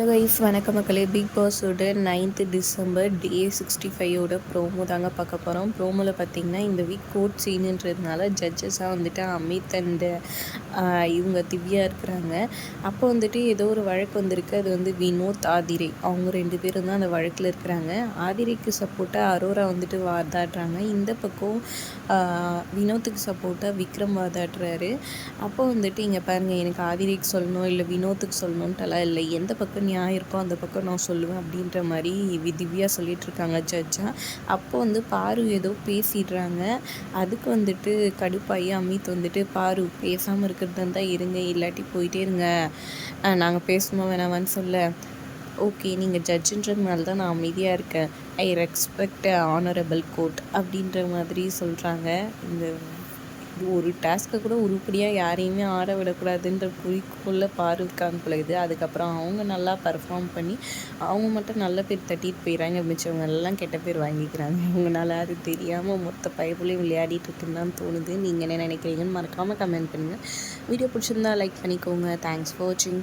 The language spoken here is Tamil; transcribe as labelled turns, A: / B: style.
A: ஹலோ கைஸ் வணக்க மக்களே. பிக் பாஸோட நைன்த்து டிசம்பர் டே சிக்ஸ்டி ஃபைவோட ப்ரோமோ தாங்க பார்க்க போகிறோம் ப்ரோமோவில் பார்த்தீங்கன்னா இந்த வீக் கோட் சீனுன்றதுனால ஜட்ஜஸாக வந்துட்டு அமித் அண்ட் இவங்க திவ்யா இருக்கிறாங்க. அப்போ வந்துட்டு ஏதோ ஒரு வழக்கு வந்திருக்கு. அது வந்து வினோத் ஆதிரை. அவங்க ரெண்டு பேரும் தான் அந்த வழக்கில் இருக்கிறாங்க. ஆதிரைக்கு சப்போர்ட்டாக அரோரா வந்துட்டு வாதாடுறாங்க. இந்த பக்கம் வினோத்துக்கு சப்போர்ட்டாக விக்ரம் வாதாடுறாரு. அப்போ வந்துட்டு இங்கே பாருங்கள் எனக்கு ஆதிரைக்கு சொல்லணும் இல்லை வினோத்துக்கு சொல்லணுன்ட்டெல்லாம் இல்லை. எந்த பக்கம் நியாயம் இருக்கோ அந்த பக்கம் நான் சொல்லுவேன் அப்படின்ற மாதிரி திவ்யா சொல்லிகிட்ருக்காங்க ஜட்ஜா. அப்போ வந்து பாரு ஏதோ பேசிடுறாங்க. அதுக்கு வந்துட்டு கடுப்பாயி அமித் வந்துட்டு பாரு பேசாமல் இருக்கிறது தான் இருங்க இல்லாட்டி போயிட்டே இருங்க. நாங்கள் பேசணுமா வேணாமான்னு சொல்ல. ஓகே நீங்கள் ஜட்ஜுன்றதுனால தான் நான் அமைதியாக இருக்கேன். I respect honourable court. அப்படின்ற மாதிரி சொல்கிறாங்க இந்த ஒரு டாஸ்க்கை கூட உருப்படியாக யாரையுமே ஆட விடக்கூடாதுன்ற குறிக்கோளில் பாரு இருக்காங்க இது. அதுக்கப்புறம் அவங்க நல்லா பர்ஃபார்ம் பண்ணி அவங்க மட்டும் நல்ல பேர் தட்டிட்டு போயிடறாங்க மிச்சவங்க எல்லாம் கெட்ட பேர் வாங்கிக்கிறாங்க. அவங்களால அது தெரியாமல் மொத்த பைப்புலையும் விளையாடிட்டு இருக்குன்னு தான் தோணுது. நீங்கள் என்ன நினைக்கிறீங்கன்னு மறக்காமல் கமெண்ட் பண்ணுங்கள் வீடியோ பிடிச்சிருந்தா லைக் பண்ணிக்கோங்க. தேங்க்ஸ் ஃபார் வாட்சிங்